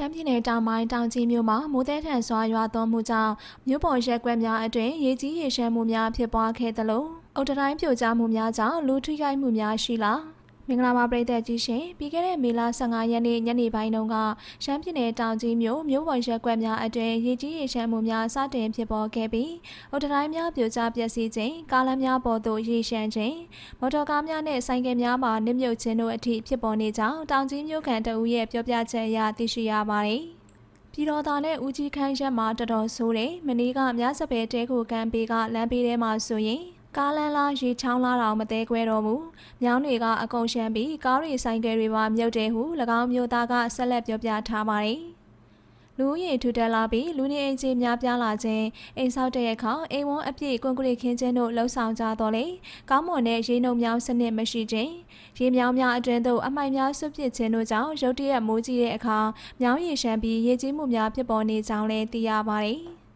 ရှမ်းပြည်နယ်တောင်ပိုင်းတောင်ကြီးမြို့မှာမိုးသည်ထန်စွာရွာသွန်းမှုကြောင့်မြို့ပေါ်ရက်ကွက်များအတွင်ရေကြီးရေရှမ်းမှုများဖြစ်ပွားခဲ့သလိုအုတ်တတိုင်းပြိုကျမှုများကြောင့်လူထိခိုက်မှုများရှိလာ မင်္ဂလာပါပရိသတ်ကြီးရှင်ပြီးခဲ့တဲ့မေလ15ရက်နေ့ညနေပိုင်းတုန်းကရှမ်းပြည်နယ်တောင်ကြီးမြို့မြို့ပေါ်ရက်ကွက်များအတွင်ရေကြီးရေရှမ်းမှုများစတင်ဖြစ်ပေါ်ခဲ့ပြီးအုတ်တတိုင်းများပြိုကျပျက်စီးခြင်းကားလမ်းများပေါ်သို့ရေရှမ်းခြင်းမော်တော်ကားများနဲ့ဆိုင်ကယ်များမှာနစ်မြုပ်ခြင်းတို့အထိဖြစ်ပေါ်နေကြောင်းတောင်ကြီးမြို့ခံတအူးရဲ့ပြောပြချက်အရသိရှိရပါတယ်။ပြည်တော်သားနဲ့ဦးကြီးခန်းရက်မှာတော်တော်ဆိုးတယ်။မနေ့ကမြစပယ်တဲကိုကမ်းပေးကလမ်းပေးထဲမှာဆိုရင် ကားလန်းလားရေချောင်းလားတောင်မသေးခွဲတော့ဘူး။မြောင်းတွေကအကုန်ရှမ်းပြီးကားတွေဆိုင်ကယ်တွေပါမြုပ်တယ်ဟု၎င်းမျိုးသားကဆက်လက်ပြောပြထားပါတယ်။လူဦးရေထူထပ်လာပြီးလူနေအိမ်ကြီးများပြားလာခြင်းအိမ်ဆောက်တဲ့အခါအိမ်ဝန်းအပြည့်ကွန်ကရစ်ခင်းခြင်းတို့လှုပ်ဆောင်ကြတော့လေကောင်းမွန်တဲ့ရေနှုံမြောင်းစနစ်မရှိခြင်းရေမြောင်းများအတွင်းသို့အမိုက်များဆွပစ်ခြင်းတို့ကြောင့်ရုတ်တရက်မိုးကြီးတဲ့အခါမြောင်းရေရှမ်းပြီးရေကြီးမှုများဖြစ်ပေါ်နေကြောင်းလည်းသိရပါတယ်။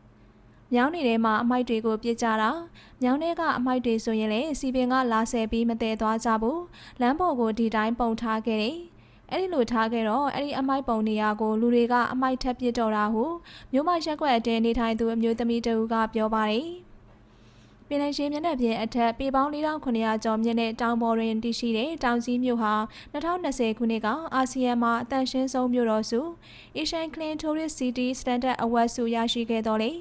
မြောင်းနေထဲမှာအမိုက်တွေကိုပြစ်ကြတာ မြောင်းထဲကအမိုက်တွေဆိုရင်လည်းစီပင်ကလာဆယ်ပြီးမတည်သွားကြဘူးလမ်းပေါ်ကိုဒီတိုင်းပုံထားခဲ့တယ်။အဲ့ဒီလိုထားခဲ့တော့အဲ့ဒီအမိုက်ပုံနေရာကိုလူတွေကအမိုက်ထပ်ပစ်တော့တာဟုမြို့မရက်ကွက်အတင်းနေထိုင်သူအမျိုးသမီးတဦးကပြောပါတယ်။ပ င်လယ်ရှင်းမျက်နှာပြင်အထက်ပေပေါင်း4900ကျော်မြင့်တဲ့တောင်ပေါ်တွင်တည်ရှိတဲ့တောင်ကြီးမြို့ဟာ2020ခုနှစ်ကအာဆီယံမှာအသန့်ရှင်းဆုံးမြို့တော်စု Asian Clean Tourist City Standard Award ဆုရရှိခဲ့တော်လေ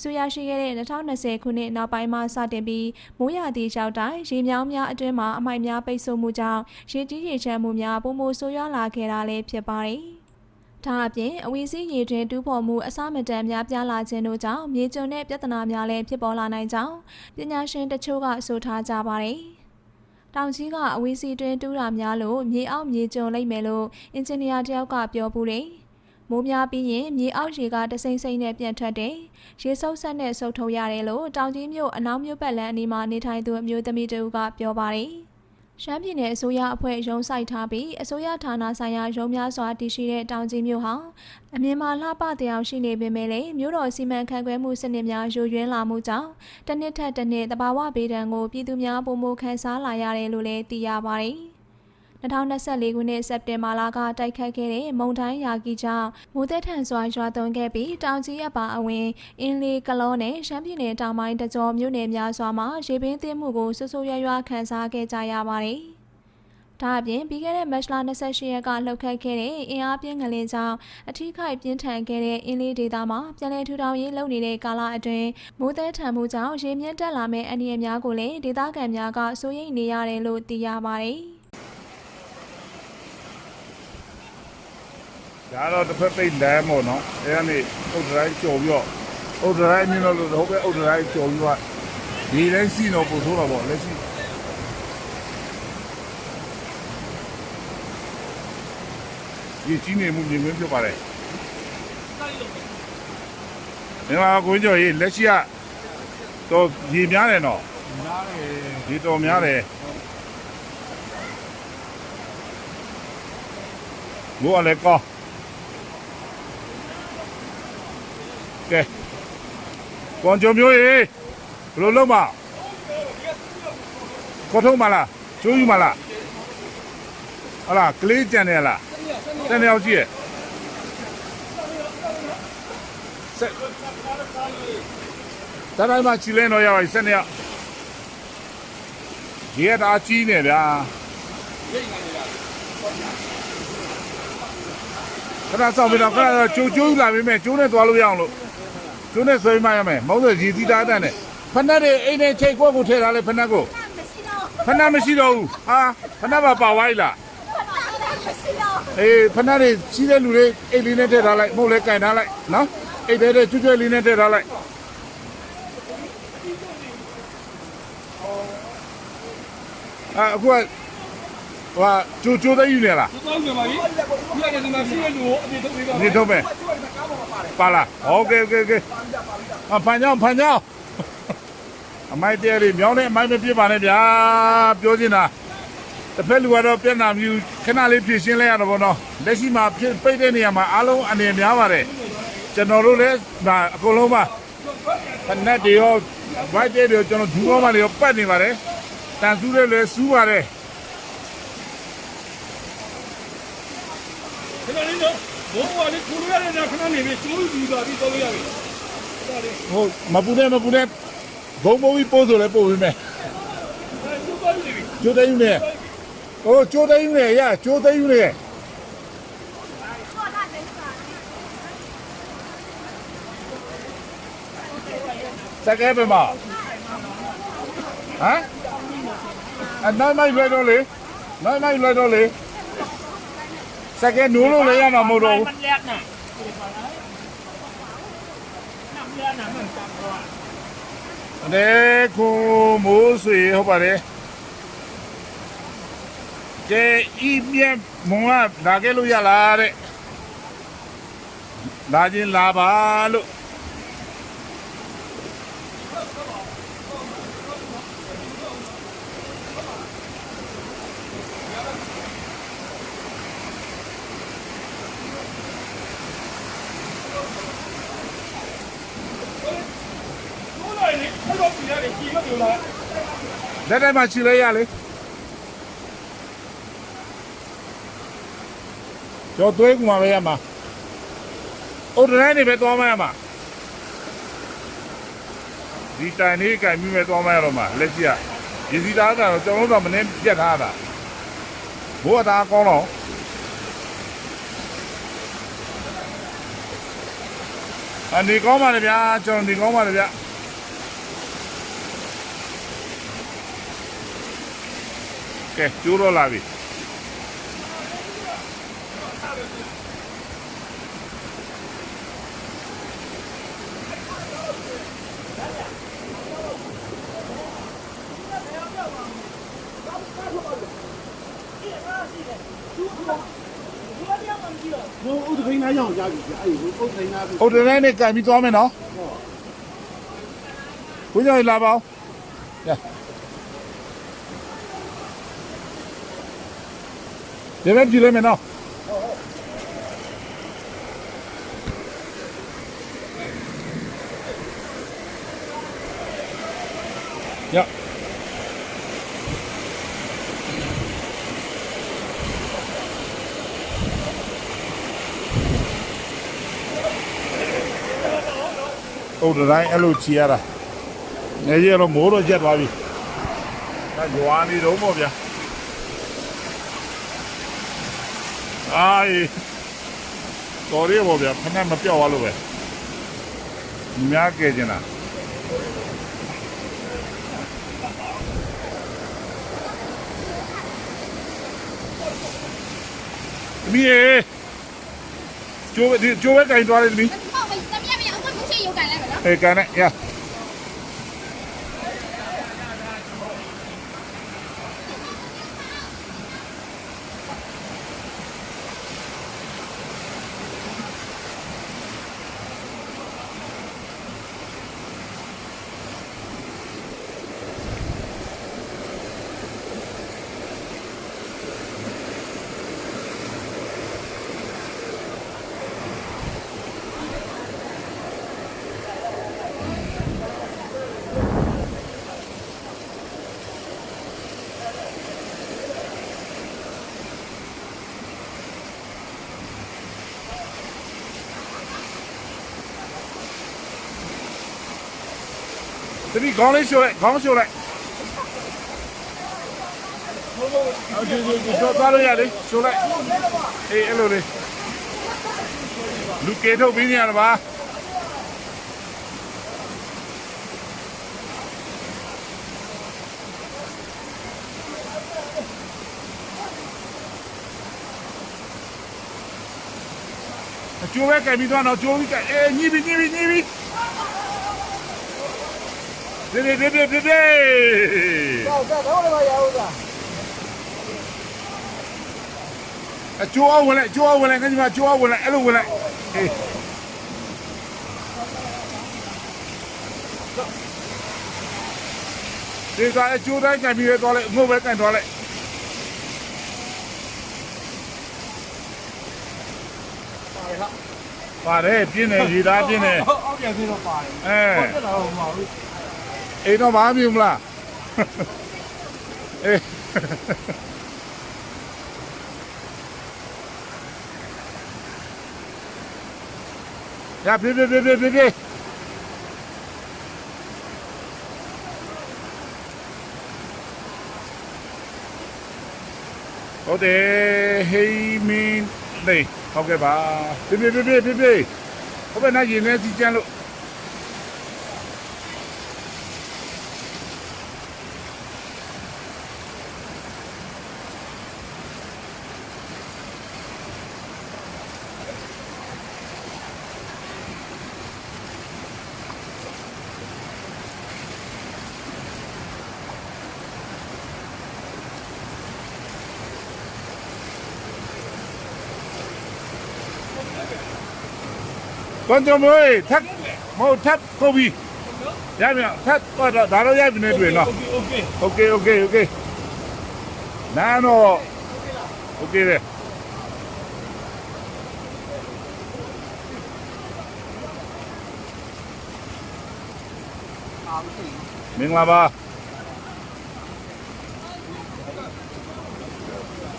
ဆုရရှိခဲ့တဲ့2020ခုနှစ်နောက်ပိုင်းမှာစတင်ပြီးမိုးရာသီရောက်တိုင်းရေမြောင်းများအတွင်းမှာအမိုက်များပိတ်ဆို့မှုကြောင့်ရေကြီးရေချမ်းမှုများပုံမိုဆိုးရွားလာခဲ့တာလည်းဖြစ်ပါတယ်။ ဒါအပြင်အဝီစီးရေတွင်တူးဖော်မှုအစမတန်များပြားလာခြင်းတို့ကြောင့်မြေကျွန်းတဲ့ပြဿနာများလည်းဖြစ်ပေါ်လာနိုင်ကြောင်းပညာရှင်တချို့ကဆိုထားကြပါတယ်။တောင်ကြီးကအဝီစီတွင်တူးတာများလို့မြေအောက်မြေကျွန်းလိမ့်မယ်လို့အင်ဂျင်နီယာတယောက်ကပြောပူတယ်။မိုးများပြီးရင်မြေအောက်ရေကတစိမ့်စိမ့်နဲ့ပြန့်ထွက်တယ်။ရေဆုပ်ဆက်နဲ့ဆုပ်ထုတ်ရတယ်လို့တောင်ကြီးမြို့အနောက်မြို့ပတ်လမ်းအနီးမှာနေထိုင်သူအမျိုးသမီးတဦးကပြောပါတယ်။ ရှမ်းပြည်နယ်အစိုးရအဖွဲ့ရုံးဆိုင်ထားပြီးအစိုးရဌာနဆိုင်ရာရုံးများစွာတည်ရှိတဲ့တောင်ကြီးမြို့ဟာအမြင်မှာလှပတရားရှိနေပေမဲ့လည်းမြို့တော်စီမံခန့်ခွဲမှုစနစ်များယိုယွင်းလာမှုကြောင့်တစ်နှစ်ထက်တစ်နှစ်တဘာဝဘေးဒဏ်ကိုပြည်သူများပုံမခံစားလာရတယ်လို့လည်းသိရပါတယ်။ 2024ခုနှစ်စက်တင်ဘာလကတိုက်ခတ်ခဲ့တဲ့မုန်တိုင်းရာဂီကြောင့်မိုးသက်ထန်စွာရွာသွန်းခဲ့ပြီးတောင်ကြီးအပါအဝင်အင်းလီကလောနဲ့ရှမ်းပြည်နယ်တောင်ပိုင်းတကြောမြို့နယ်များစွာမှာရေပင်းသင်းမှုကိုဆွဆိုးရွားရွားခန်းစားခဲ့ကြရပါတယ်။ဒါအပြင်ပြီးခဲ့တဲ့မတ်လ28ရက်ကလှုပ်ခတ်ခဲ့တဲ့အင်အားပြင်းငလင်ကြောင့်အထီးခိုက်ပြင်းထန်ခဲ့တဲ့အင်းလေးဒေသမှာပြည်내ထူထောင်ရေးလုပ်နေတဲ့ကာလအတွင်းမိုးသည်ထန်မှုကြောင့်ရေမြင့်တက်လာမဲ့အန္တရာယ်များကိုလည်းဒေသခံများကစိုးရိမ်နေရတယ်လို့သိရပါတယ်။ ဒါတော့တစ်ဖက်ပိတ်လမ်းပေါ့နော်အဲကနေအုတ်တရိုင်းကျော်ပြီးတော့အုတ်တရိုင်းမြင်လို့လို့ဟိုဘက်အုတ်တရိုင်းကျော်ပြီးတော့ဒီတိုင်းစီတော့ပို့ဆိုးတော့ပေါ့လက်ရှိဒီကြီးနေမှုမြင်ကွင်းဖြစ်ပါတယ်ဒီမှာကိုကျော်ရေးလက်ရှိကတော့ရေများတယ်နော်များတယ်ဒီတော်များတယ်ဘောအလည်းကောင်း ကဲကွန်ကြုံမျိုးရေဘယ်လိုလုပ်မှာခေါ်ထုတ်မှာလားကျိုးယူမှာလားဟလာကလေးကြံနေလားတန်နေအောင်ကြည့်ရဲ့ဆက်တတိုင်းမှာချီလဲတော့ရပါပြီဆက်နေရရေကဒါကြီးနေဗျာခဏစောင့်ပြီးတော့ခဏကျိုးကျိုးလာပြီမဲ့ကျိုးနဲ့သွားလို့ရအောင်လို့ ကျိုးနဲ့ဆွဲမှရမယ်မဟုတ်ဆိုရည်သီးသားတန်းနဲ့ဖက်နှက်တွေအိမ်နဲ့ထိတ်ခွက်ကိုထည့်ထားလဲဖက်နှက်ကိုဖက်နှက်မရှိတော့ဘူးဟာဖက်နှက်ပါပါဝိုင်းလားအေးဖက်နှက်တွေရှိတဲ့လူတွေအိတ်လေးနဲ့ထည့်ထားလိုက်မဟုတ်လဲကင်ထားလိုက်နော်အိတ်ထဲကျွတ်ကျွတ်လေးနဲ့ထည့်ထားလိုက်အာအခုက ဟိုကျိုးကျိုးသိယူနေလား သွားကြပါပြီဒီကနေ့ဒီမှာရှိတဲ့လူကိုအပြည့်ထုတ်ပေးပါ နေထုတ်မယ်ပါလားโอเคโอเคโอเคအဖန်ကြောင်းဖန်ကြောင်းအမိုက်တဲလေးမြောင်းတဲ့အမိုက်မပြစ်ပါနဲ့ဗျာပြောချင်တာတစ်ဖက်လူကတော့ပြက်နာမြူခဏလေးဖြည့်ရှင်းလိုက်ရတော့ဗောနော်လက်ရှိမှာဖြစ်ပိတ်တဲ့နေရာမှာအားလုံးအနေများပါတယ် ကျွန်တော်တို့လည်းဒါအကုန်လုံးပါဖက်နဲ့တွေရောဘိုက်တွေရောကျွန်တော်ဒူးကောင်းမှတွေရောပတ်နေပါတယ်တန်ဆူးတွေလည်းစူးပါတယ် ခဏလေးတော့ဘုံကလေးကိုလိုရတယ်ခဏနေပြီကျိုးယူတာပြီးတော့ရပြီဒါလေးဟုတ်မပူနဲ့မပူနဲ့ဘုံဘုံကြီးပိုးဆိုလည်းပို့ပေးမယ်အဲကျိုးပါပြီကျိုးသိမ်းနေဟိုကျိုးသိမ်းနေရကျိုးသိမ်းနေစကဲပဲမဟမ်အနိုင်မိုက်လွယ်တော့လေနိုင်မိုက်လွယ်တော့လေ စကဲနိုးလို့လည်းရမှာမဟုတ်တော့ဘူး มันแรกน่ะน้ำเลือดน่ะมันจับว่า အဲခုမိုးဆွေဟုတ်ပါတယ်ကဲဤမြက်မုံကလာခဲ့လို့ရလားတဲ့လာခြင်းလာပါလို့ လားလက်ထဲမှာခြိလိုက်ရလေကျော်သွေးကူမှာပဲရမှာအိုဒရိုင်းနေပဲသွားမရမှာဒီတိုင်လေးကင်ပြီးပဲသွားမရတော့မှာလက်ရှိကရည်စီသားကတော့ကျွန်တော်တို့ကမင်းပြတ်ထားတာဘိုးကသားကောင်းတော့အနေကောင်းပါလေဗျာကျွန်တော်ဒီကောင်းပါလေဗျာ ကဲကျိုးတော့လာပြီဘုံဥဒခိုင်းသားရအောင်ကြားပြီအဲ့ဒီဥဒခိုင်းသားဟုတ်တယ်နဲ့ကံပြီးသွားမယ်နော်ဟုတ်ဘုရားလာပါဦး ဒီမဲ့ကြည့်လိုက်မယ်နော်ရဟုတ်တယ်တိုင်းအဲ့လိုချီရတာနေရတော့မိုးတော့ချက်သွားပြီဒါရွာနေတော့ပေါ့ဗျာ အာတော်ရပါဗျာဖက်နဲ့မပြောက်သွားလို့ပဲညီမကဲကျင်လားသမီးရေကျိုးကျိုးပဲကင်သွားတယ်သမီးမဟုတ်ဘူးသမီးကမရအောင်သူ့ကိုရှိရုပ်ကင်လိုက်မယ်နော်အေးကင်နဲ့ရ သမီးခေါင်းလေးရှိုးလိုက်ခေါင်းရှိုးလိုက်အော်ဒီဒီဒီတော့သားလို့ရလေရှိုးလိုက်အေးအဲ့လိုလေးလူကေထုတ်ပြီးနေရတာပါအကျိုးပဲကဲပြီးတော့တော့ကျိုးပြီးကဲအေးညှိပြီးညှိပြီးညှိပြီး ပြေပြေပြေပြေပြေတော့တော့တော့လည်းရအောင်သာအကျိုးအောင်ဝင်လိုက်အကျိုးအောင်ဝင်လိုက်ငါညီမအကျိုးအောင်ဝင်လိုက်အဲ့လိုဝင်လိုက်အေးဒီစားအကျိုးတိုင်းကံပြီးတော့လဲငုတ်ပဲကံတော့လဲပါတယ်ပြင်းနေရည်သားပြင်းနေဟုတ်ဟုတ်ပြန်သေးတော့ပါတယ်အဲဟုတ်တယ်တော့မှာဘူး အိမ်တော့မအားမြင်မလားအေးရပြေးပြေးပြေးပြေးပြေးပြေးဟုတ်တယ်ဟေးမင်းနေဟုတ်ကဲ့ပါပြေးပြေးပြေးပြေးပြေးပြေးဟုတ်ပဲနားရင်ထဲစီကျန်းလို့ ကွန်တော်မွေးထပ်မဟုတ်ထပ်ကိုပြီရမြန်ထပ်တော့ဒါတော့ရိုက်ပြီနေတွေ့နော် โอเคโอเค โอเคโอเคโอเคနာတော့โอเคလေမင်္ဂလာပါ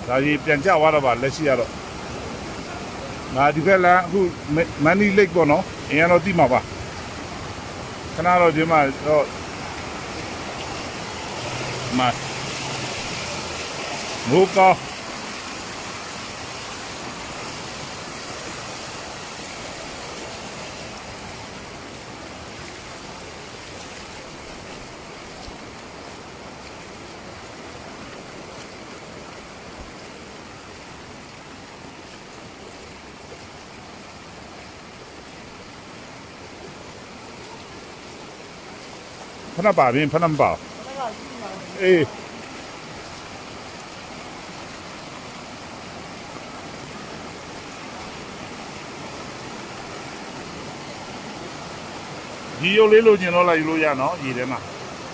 ဒါကြီးပြန်ကြသွားတော့ပါလက်ရှိရတော့ ငါဒီကလန်အခုမန်နီလိတ်ပေါ့နော်အရင်တော့တိမှာပါခဏတော့ဒီမှာတော့မမိုးကော ဖက်ပါရင်ဖက်မပါအေးဒီရုပ်လေးလိုချင်တော့လာယူလို့ရနော်ရေထဲမှာ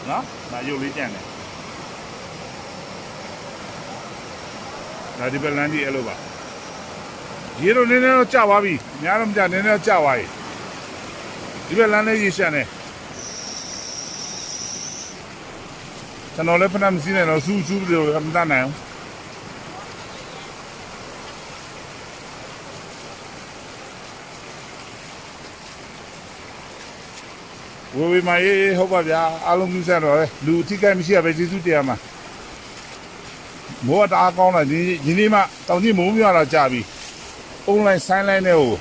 နော်ဒါရုပ်လေးကြံ့တယ်ဒါဒီပလန်ဒီအဲ့လိုပါရေတော့နည်းနည်းတော့ကျသွားပြီများတော့မကျနည်းနည်းတော့ကျသွားပြီဒီပလန်လေးရေရှမ်းတယ် ကျွန်တော်လည်းဖဏမစည်းနဲ့တော့စူးစူးပြီးတော့မတတ်နိုင်ဘူးဝေဝေမရေးဟုတ်ပါဗျာအားလုံးပြုဆက်တော့လေလူအထိကိမရှိရပဲကျေးဇူးတရားမှာမိုးကတအားကောင်းတာဒီဒီနေ့မှတောင်ကြီးမိုးမြတော့ကြာပြီအွန်လိုင်းဆိုင်းလိုင်းနဲ့ဟို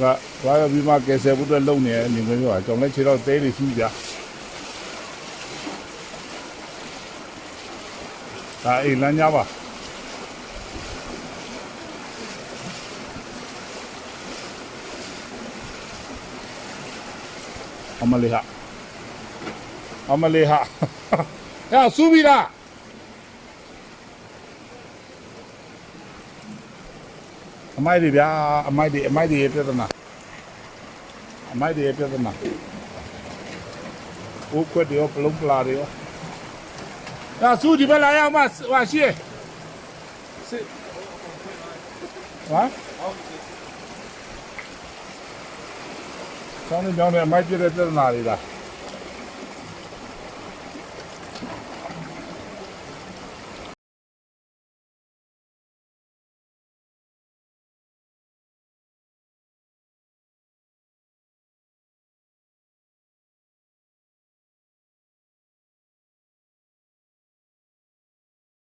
ကဘာရပြီးမှကယ်ဆယ်ဖို့အတွက်လုံနေတယ်နေခွင့်ပြောတာကျွန်တော်လည်းခြေတော့တဲနေရှိဗျာဒါအိမ်လမ်းကြပါအမလေးဟာအမလေးဟာအဲဆူဘီလာ အမိုက်တွေဗျာအမိုက်တွေအမိုက်တွေရဲ့ပြဿနာအမိုက်တွေရဲ့ပြဿနာဘိုးခွက်တွေရောပလုံးပလာတွေရောအဲဆူဒီဘက်လာရအောင်မဟာရှိရစစ်ဟာဆောင်းနေကြောင်းနေအမိုက်ပြတဲ့ပြဿနာတွေလား